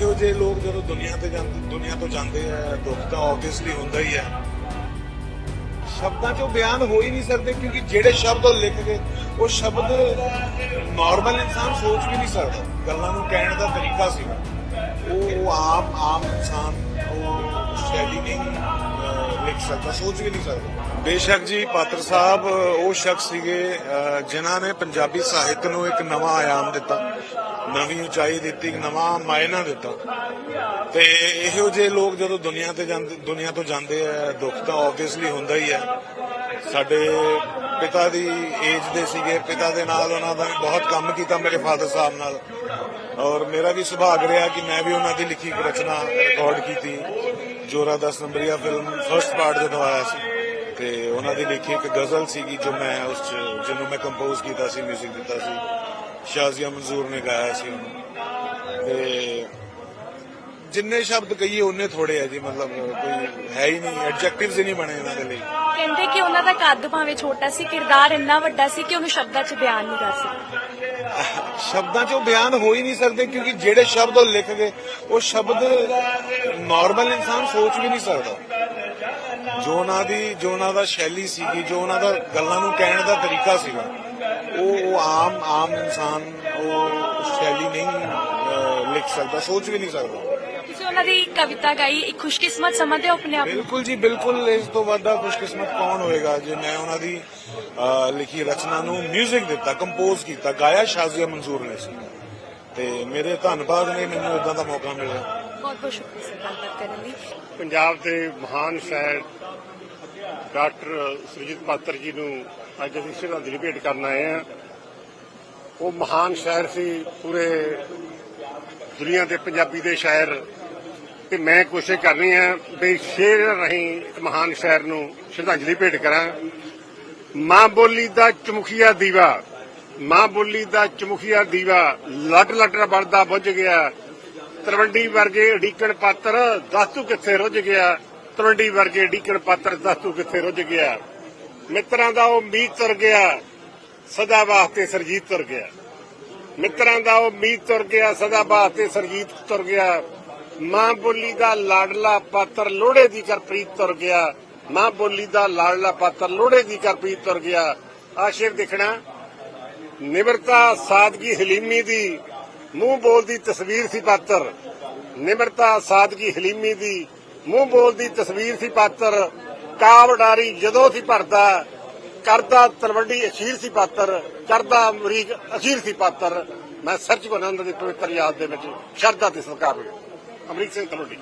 ਇਹੋ ਜਿਹੇ ਲੋਕ ਜਦੋਂ ਦੁਨੀਆ ਤੇ ਜਾਂਦੇ ਦੁਨੀਆ ਤੋਂ ਜਾਂਦੇ ਆ, ਦੁੱਖ ਤਾਂ ਆਬਵੀਅਸਲੀ ਹੁੰਦਾ ਹੀ ਹੈ ਸ਼ਬਦਾਂ 'ਚੋਂ ਬਿਆਨ ਹੋ ਹੀ ਨਹੀਂ ਸਕਦੇ ਕਿਉਂਕਿ ਜਿਹੜੇ ਸ਼ਬਦ ਉਹ ਲਿਖ ਗਏ ਉਹ ਸ਼ਬਦ ਨਾਰਮਲ ਇਨਸਾਨ ਸੋਚ ਵੀ ਨਹੀਂ ਸਕਦਾ। ਗੱਲਾਂ ਨੂੰ ਕਹਿਣ ਦਾ ਤਰੀਕਾ ਸੀ। ਉਹ ਆਮ ਆਮ ਇਨਸਾਨ ਉਹ ਸ਼ੈਲੀ ਨਹੀਂ ਲਿਖ ਸਕਦਾ, ਸੋਚ ਵੀ ਨਹੀਂ ਸਕਦਾ। ਬੇਸ਼ੱਕ ਜੀ, ਪਾਤਰ ਸਾਹਿਬ, ਉਹ ਸ਼ਖਸ ਸੀਗੇ ਜਿਨ੍ਹਾਂ ਨੇ ਪੰਜਾਬੀ ਸਾਹਿਤ ਨੂੰ ਇੱਕ ਨਵਾਂ ਆਯਾਮ ਦਿੱਤਾ। ਨਵੀਂ ਉਚਾਈ ਦਿੱਤੀ, ਨਵਾਂ ਮਾਇਨਾ ਦਿੱਤਾ। ਤੇ ਇਹੋ ਜਿਹੇ ਲੋਕ ਜਦੋਂ ਦੁਨੀਆ ਤੇ ਜਾਂਦੇ, ਦੁਨੀਆ ਤੋਂ ਜਾਂਦੇ ਆ, ਦੁੱਖ ਤਾਂ ਆਬਵੀਅਸਲੀ ਹੁੰਦਾ ਹੀ ਹੈ ਸਾਡੇ ਪਿਤਾ ਦੀ ਏਜ ਦੇ ਸੀਗੇ, ਪਿਤਾ ਦੇ ਨਾਲ ਉਹਨਾਂ ਦਾ ਬਹੁਤ ਕੰਮ ਕੀਤਾ ਮੇਰੇ ਫਾਦਰ ਸਾਹਿਬ ਨਾਲ। ਔਰ ਮੇਰਾ ਵੀ ਸੁਭਾਗ ਰਿਹਾ ਕਿ ਮੈਂ ਵੀ ਉਹਨਾਂ ਦੀ ਲਿਖੀ ਰਚਨਾ ਰਿਕਾਰਡ ਕੀਤੀ। ਜੋਰਾ 10 ਨੰਬਰੀਆ ਫਿਲਮ ਫਰਸਟ ਪਾਰਟ ਜਦੋਂ ਆਇਆ ਸੀ। ਤੇ ਉਹਨਾਂ ਦੀ ਲਿਖੀ ਇੱਕ ਗਜ਼ਲ ਸੀਗੀ ਜੋ ਮੈਂ ਉਸ ਚ, ਜਿਹਨੂੰ ਮੈਂ ਕੰਪੋਜ਼ ਕੀਤਾ ਸੀ 뮤직 ਦਿੱਤਾ ਸੀ। ਸ਼ਾਜ਼ੀਆ ਮਨਜ਼ੂਰ ਨੇ ਗਾਇਆ ਸੀ ਉਹਨੂੰ। ਤੇ ਜਿੰਨੇ ਸ਼ਬਦ ਕਹੀਏ ਉਹਨੇ ਥੋੜੇ ਆ ਜੀ ਮਤਲਬ ਕੋਈ ਹੈ ਹੀ ਨਹੀਂ ਐਡਜੈਕਟਿਵਸ ਹੀ ਨਹੀਂ ਬਣੇ ਇਹਨਾਂ ਦੇ ਲਈ। ਕਹਿੰਦੇ ਕਿ ਉਹਨਾਂ ਦਾ ਕੱਦ ਭਾਵੇਂ ਛੋਟਾ ਸੀ ਕਿਰਦਾਰ ਇੰਨਾ ਵੱਡਾ ਸੀ ਕਿ ਉਹਨੂੰ ਸ਼ਬਦਾਂ 'ਚ ਬਿਆਨ ਨਹੀਂ ਕਰ ਸਕਦੇ। ਸ਼ਬਦਾਂ 'ਚੋਂ ਬਿਆਨ ਹੋ ਹੀ ਨਹੀਂ ਸਕਦੇ ਕਿਉਂਕਿ ਜਿਹੜੇ ਸ਼ਬਦ ਉਹ ਲਿਖ ਗਏ ਉਹ ਸ਼ਬਦ ਨਾਰਮਲ ਇਨਸਾਨ ਸੋਚ ਵੀ ਨਹੀਂ ਸਕਦਾ। ਜੋ ਉਹਨਾਂ ਦੀ ਜੋ ਉਹਨਾਂ ਦਾ ਸ਼ੈਲੀ ਸੀਗੀ ਜੋ ਉਹਨਾਂ ਦਾ ਗੱਲਾਂ ਨੂੰ ਕਹਿਣ ਦਾ ਤਰੀਕਾ ਸੀਗਾ ਉਹ ਆਮ ਆਮ ਇਨਸਾਨ ਉਹ ਸ਼ੈਲੀ ਨਹੀਂ ਲਿਖ ਸਕਦਾ ਸੋਚ ਵੀ ਨਹੀਂ ਸਕਦਾ। ਤੁਸੀਂ ਉਹਨਾਂ ਦੀ ਕਵਿਤਾ ਗਾਈ ਇੱਕ ਖੁਸ਼ਕਿਸਮਤ ਸਮਝਦੇ ਹੋ ਆਪਣੇ ਆਪ ਨੂੰ? ਬਿਲਕੁਲ ਜੀ ਬਿਲਕੁਲ ਇਸ ਤੋਂ ਵੱਡਾ ਖੁਸ਼ਕਿਸਮਤ ਕੌਣ ਹੋਏਗਾ? ਜੇ ਮੈਂ ਉਹਨਾਂ ਦੀ ਲਿਖੀ ਰਚਨਾ ਨੂੰ 뮤직 ਦਿੱਤਾ ਕੰਪੋਜ਼ ਕੀਤਾ ਗਾਇਆ ਸ਼ਾਜ਼ੀਆ ਮਨਜ਼ੂਰ ਨੇ ਸੀ। ਤੇ ਮੇਰੇ ਧੰਨਵਾਦ ਨੇ ਮੈਨੂੰ ਇਦਾਂ ਦਾ ਮੌਕਾ ਮਿਲਿਆ। ਬਹੁਤ ਬਹੁਤ ਸ਼ੁਕਰੀਆ ਸਰ ਗੱਲਬਾਤ ਕਰਨ ਲਈ। ਪੰਜਾਬ ਦੇ ਮਹਾਨ ਸ਼ਾਇਰ ਡਾਕਟਰ ਸੁਰਜੀਤ ਪਾਤਰ ਜੀ ਨੂੰ ਅੱਜ ਅਸੀਂ ਸ਼ਰਧਾਂਜਲੀ ਭੇਟ ਕਰਨ ਆਏ ਹਾਂ। ਉਹ ਮਹਾਨ ਸ਼ਾਇਰ ਸੀ, ਪੂਰੇ ਦੁਨੀਆ ਦੇ ਪੰਜਾਬੀ ਦੇ ਸ਼ਾਇਰ। ਤੇ ਮੈਂ ਕੋਸ਼ਿਸ਼ ਕਰ ਰਹੀ ਹਾਂ ਵੀ ਸ਼ੇਰ ਰਹੀ ਇੱਕ ਮਹਾਨ ਸ਼ਾਇਰ ਨੂੰ ਸ਼ਰਧਾਂਜਲੀ ਭੇਟ ਕਰਾਂ। ਮਾਂ ਬੋਲੀ ਦਾ ਚਮੁਖੀਆ ਦੀਵਾ, ਮਾਂ ਬੋਲੀ ਦਾ ਚਮੁਖੀਆ ਦੀਵਾ, ਲੱਟ ਲੱਟ ਬਲਦਾ ਬੁੱਝ ਗਿਆ। ਤਰਵੰਡੀ ਵਰਗੇ ਢੀਕਣ ਪਾਤਰ ਦਸ ਤੂੰ ਕਿੱਥੇ ਰੁੱਝ ਗਿਆ? ਤਰਵੰਡੀ ਵਰਗੇ ਢੀਕਣ ਪਾਤਰ ਦੱਸ ਤੂੰ ਕਿੱਥੇ ਰੁੱਝ ਗਿਆ? ਮਿੱਤਰਾਂ ਦਾ ਉਹ ਮੀਤ ਤੁਰ ਗਿਆ, ਸਦਾ ਵਾਸਤੇ ਸਰਜੀਤ ਤੁਰ ਗਿਆ। ਮਿੱਤਰਾਂ ਦਾ ਉਹ ਮੀਤ ਤੁਰ ਗਿਆ, ਸਦਾ ਵਾਸਤੇ ਸਰਜੀਤ ਤੁਰ ਗਿਆ। ਮਾਂ ਬੋਲੀ ਦਾ ਲਾਡਲਾ ਪਾਤਰ ਲੋੜੇ ਦੀ ਕਰਪ੍ਰੀਤ ਤੁਰ ਗਿਆ। ਮਾਂ ਬੋਲੀ ਦਾ ਲਾਡਲਾ ਪਾਤਰ ਲੋੜੇ ਦੀ ਕਰਪ੍ਰੀਤ ਤੁਰ ਗਿਆ। ਆਸ਼ਿਰ ਦੇਖਣਾ। ਨਿਮਰਤਾ ਸਾਦਗੀ ਹਲੀਮੀ ਦੀ, ਮੂੰਹ ਬੋਲਦੀ ਤਸਵੀਰ ਸੀ ਪਾਤਰ। ਨਿਮਰਤਾ ਸਾਦਗੀ ਹਲੀਮੀ ਦੀ, ਮੂੰਹ ਬੋਲਦੀ ਤਸਵੀਰ ਸੀ ਪਾਤਰ। ਕਾਵਡਾਰੀ ਜਦੋਂ ਸੀ ਭਰਦਾ, ਕਰਦਾ ਤਲਵੰਡੀ ਅਖੀਰ ਸੀ ਪਾਤਰ ਕਰਦਾ ਅਮਰੀਕ ਅਖੀਰ ਸੀ ਪਾਤਰ, ਮੈਂ ਸੱਚ ਕੋ ਦੀ ਪਵਿੱਤਰ ਯਾਦ ਦੇ ਵਿੱਚ ਸ਼ਰਧਾ ਤੇ ਸਤਿਕਾਰ ਅਮਰੀਕ ਸਿੰਘ ਤਲਵੰਡੀ।